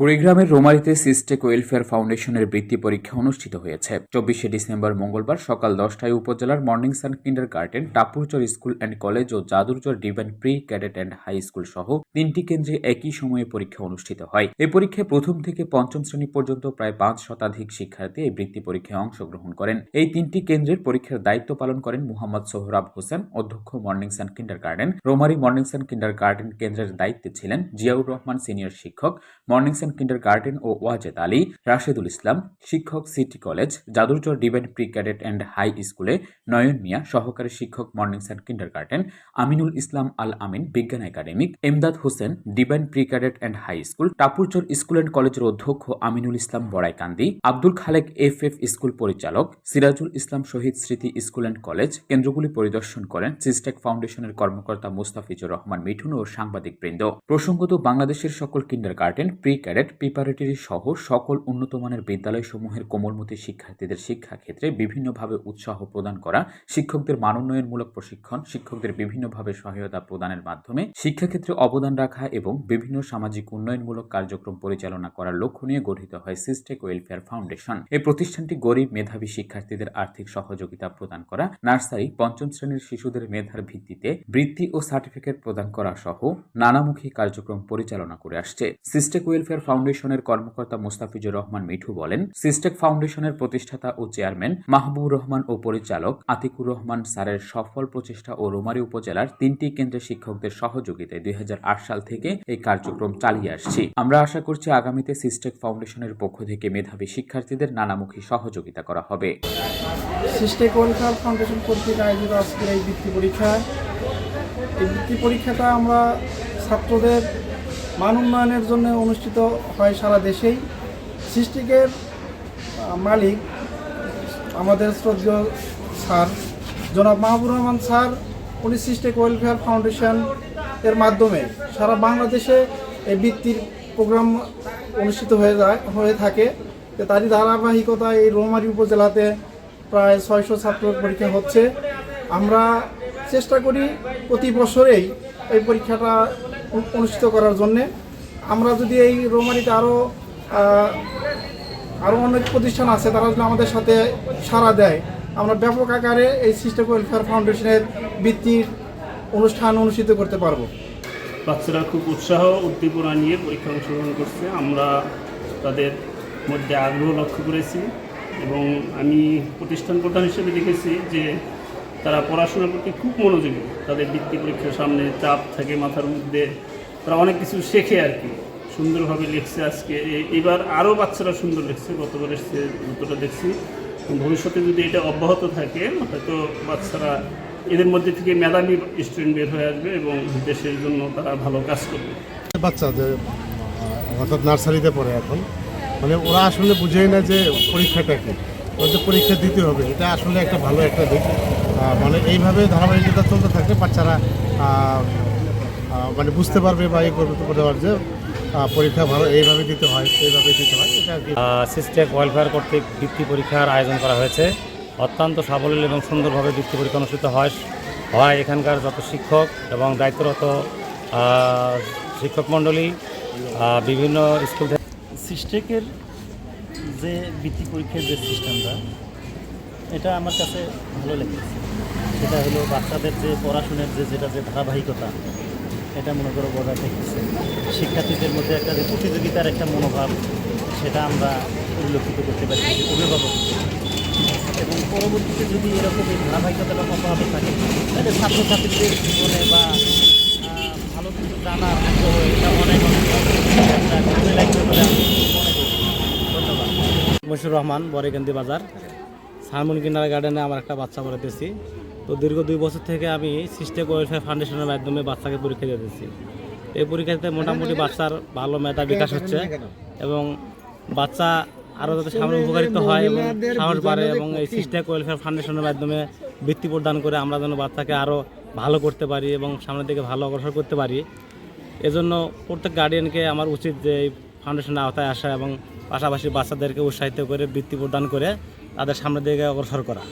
কুড়িগ্রামের রোমারিতে সিস্টেক ওয়েলফেয়ার ফাউন্ডেশনের বৃত্তি পরীক্ষা অনুষ্ঠিত হয়েছে। চব্বিশে ডিসেম্বর মঙ্গলবার সকাল দশটায় উপজেলার morning sun kindergarten Tapurchar school and college O Jadurchar divine pre cadet and high school সহ তিনটি কেন্দ্রে একই সময়ে পরীক্ষা অনুষ্ঠিত হয়। এই পরীক্ষায় প্রথম থেকে পঞ্চম শ্রেণি পর্যন্ত প্রায় পাঁচ শতাধিক শিক্ষার্থী এই বৃত্তি পরীক্ষায় অংশগ্রহণ করেন। এই তিনটি কেন্দ্রের পরীক্ষার দায়িত্ব পালন করেন মুহাম্মদ সোহরাব হোসেন, অধ্যক্ষ morning sun kindergarten Romari morning sun kindergarten কেন্দ্রের দায়িত্বে ছিলেন জিয়াউর রহমান সিনিয়র শিক্ষক, মর্নিং সান কিন্ডার গার্ডেন ও ওয়াজেদ আলী রাশেদুল ইসলাম শিক্ষক city college Jadurchar divine pre cadet and high স্কুলে নয়ন মিয়া, সহকারী শিক্ষক morning sun kindergarten Aminul Islam Al Amin বিজ্ঞান academic Emdad Hossain divine pre cadet and high school Tapurchar school and কলেজের অধ্যক্ষ Aminul Islam Baraikandi Abdul Khalek F F school পরিচালক সিরাজুল ইসলাম শহীদ স্মৃতি school and college কেন্দ্রগুলি পরিদর্শন করেন সিস্টেক ফাউন্ডেশনের কর্মকর্তা মুস্তাফিজুর রহমান মিঠুন ও সাংবাদিক বৃন্দ। প্রসঙ্গত বাংলাদেশের সকল kindergarten pre cadet preparatory সহ সকল উন্নতমানের বিদ্যালয়সমূহের কোমলমতি শিক্ষার্থীদের শিক্ষা ক্ষেত্রে বিভিন্নভাবে উৎসাহ প্রদান করা, শিক্ষকদের মানোন্নয়নমূলক প্রশিক্ষণ, শিক্ষকদের বিভিন্নভাবে সহায়তা প্রদানের মাধ্যমে শিক্ষাক্ষেত্রে অবদান রাখা এবং বিভিন্ন সামাজিক উন্নয়নমূলক কার্যক্রম পরিচালনা করার লক্ষ্য নিয়ে গঠিত হয় সিস্টেক ওয়েলফেয়ার ফাউন্ডেশন এই প্রতিষ্ঠানটি গরিব মেধাবী শিক্ষার্থীদের আর্থিক সহযোগিতা প্রদান করা, নার্সারি, পঞ্চম শ্রেণির শিশুদের মেধার ভিত্তিতে বৃত্তি ও সার্টিফিকেট প্রদান করা সহ নানামুখী কার্যক্রম পরিচালনা করে আসছে। সিস্টেক ওয়েলফেয়ার ফাউন্ডেশনের কর্মকর্তা মুস্তাফিজুর রহমান মিঠু বলেন, সিস্টেক ফাউন্ডেশনের প্রতিষ্ঠাতা ও চেয়ারম্যান মাহবুব রহমান ও পরিচালক আতিকুর রহমান স্যারের সফল প্রচেষ্টা ও রোমারী উপজেলার তিনটি কেন্দ্রের শিক্ষকদের সহযোগিতায় দুই হাজার আট সাল থেকে এই কার্যক্রম চালিয়ে আসছি। আমরা আশা করছি আগামীতে সিস্টেক ফাউন্ডেশনের পক্ষ থেকে মেধাবী শিক্ষার্থীদের নানামুখী সহযোগিতা করা হবে। সিস্টেক ফাউন্ডেশন কর্তৃক আয়োজিত আজকের এই বৃত্তি পরীক্ষা এই বৃত্তি পরীক্ষাটা আমরা ছাত্রদের মান উন্নয়নের জন্য অনুষ্ঠিত হয় সারা দেশেই। সৃষ্টিকের মালিক আমাদের শ্রদ্ধেয় স্যার জনাব মাহবুর রহমান স্যার, উনি সিস্টেক ওয়েলফেয়ার ফাউন্ডেশন এর মাধ্যমে সারা বাংলাদেশে এই বৃত্তির প্রোগ্রাম অনুষ্ঠিত হয়ে যায়, হয়ে থাকে। তারই ধারাবাহিকতা এই রৌমারী উপজেলাতে প্রায় ছয়শো ছাত্র পরীক্ষা হচ্ছে। আমরা চেষ্টা করি প্রতি বছরেই এই পরীক্ষাটা অনুষ্ঠিত করার জন্যে। আমরা যদি এই রৌমারিতে আরও আরও অনেক প্রতিষ্ঠান আছে, তারা যদি আমাদের সাথে সাড়া দেয়, আমরা ব্যাপক আকারে এই সিস্টেম ওয়েলফেয়ার ফাউন্ডেশনের বৃত্তির অনুষ্ঠান অনুষ্ঠিত করতে পারব। বাচ্চারা খুব উৎসাহ, উদ্দীপনা নিয়ে পরীক্ষা অংশগ্রহণ করছে। আমরা তাদের মধ্যে আগ্রহ লক্ষ্য করেছি এবং আমি প্রতিষ্ঠান প্রধান হিসেবে দেখেছি যে তারা পড়াশোনার প্রতি খুব মনোযোগী। তাদের বৃত্তি পরীক্ষার সামনে চাপ থাকে মাথার মধ্যে। তারা অনেক কিছু শেখে আর কি। সুন্দরভাবে লিখছে আজকে। এবার আরও বাচ্চারা সুন্দর লিখছে। গতবারের সে যতটা দেখছি। ভবিষ্যতে যদি এটা অব্যাহত থাকে, হয়তো বাচ্চারা এদের মধ্যে থেকে মেধাবী স্টুডেন্ট বের হয়ে আসবে এবং দেশের জন্য তারা ভালো কাজ করবে। বাচ্চা যে অর্থাৎ নার্সারিতে পড়ে এখন। মানে ওরা আসলে বুঝেই না যে পরীক্ষাটা কি। ওদের পরীক্ষা দিতে হবে। এটা আসলে একটা ভালো একটা দিক। মানে এইভাবে ধারাবাহিকতা চলতে থাকলে বাচ্চারা মানে বুঝতে পারবে বা এই করতে করতে পারবে যে পরীক্ষা ভালো এইভাবে দিতে হয় এইভাবে দিতে হয়। এটা সিস্টেক ওয়েলফেয়ার কর্তৃক বৃত্তি পরীক্ষার আয়োজন করা হয়েছে। অত্যন্ত সাবলীল এবং সুন্দরভাবে বৃত্তি পরীক্ষা অনুষ্ঠিত হয় হয় এখানকার যত শিক্ষক এবং দায়িত্বরত শিক্ষক মণ্ডলী বিভিন্ন স্কুল থেকে সিস্টেকের যে বৃত্তি পরীক্ষার যে সিস্টেমটা, এটা আমার কাছে ভালো লেগেছে। সেটা হলো বাচ্চাদের যে পড়াশোনার যে যেটা যে ধারাবাহিকতা, এটা মনে করো বজায় থাকতেছে শিক্ষার্থীদের মধ্যে একটা যে প্রতিযোগিতার একটা মনোভাব, সেটা আমরা পরিলক্ষিত করতে পারি অভিভাবক। এবং পরবর্তীতে যদি এরকম এই ধারাবাহিকতাটা অব্যাহত থাকে, তাহলে ছাত্রছাত্রীদের জীবনে বা ভালো কিছু জানার আগ্রহ, এটা অনেক অনেক একটা কাজে লাগবে বলে আমি মনে করি ধন্যবাদ মশিউর রহমান বরেকান্দি বাজার। সারমন কিনারা গার্ডেনে আমার একটা বাচ্চা পড়াতেছি। তো দীর্ঘ দুই বছর থেকে আমি সিস্টেক ওয়েলফেয়ার ফাউন্ডেশনের মাধ্যমে বাচ্চাকে পরীক্ষা দিতেছি এই পরীক্ষাতে মোটামুটি বাচ্চার ভালো মেধা বিকাশ হচ্ছে এবং বাচ্চা আরও যাতে সামনে উপকারিত হয় এবং সাহস বাড়ে এবং এই সিস্টেক ওয়েলফেয়ার ফাউন্ডেশনের মাধ্যমে বৃত্তি প্রদান করে আমরা যেন বাচ্চাকে আরও ভালো করতে পারি এবং সামনের দিকে ভালো অগ্রসর করতে পারি। এজন্য প্রত্যেক গার্ডিয়ানকে আমার উচিত যে এই ফাউন্ডেশনের আওতায় আসা এবং পাশাপাশি বাচ্চাদেরকে উৎসাহিত করে বৃত্তি প্রদান করে তাদের সামনের দিকে অগ্রসর করা।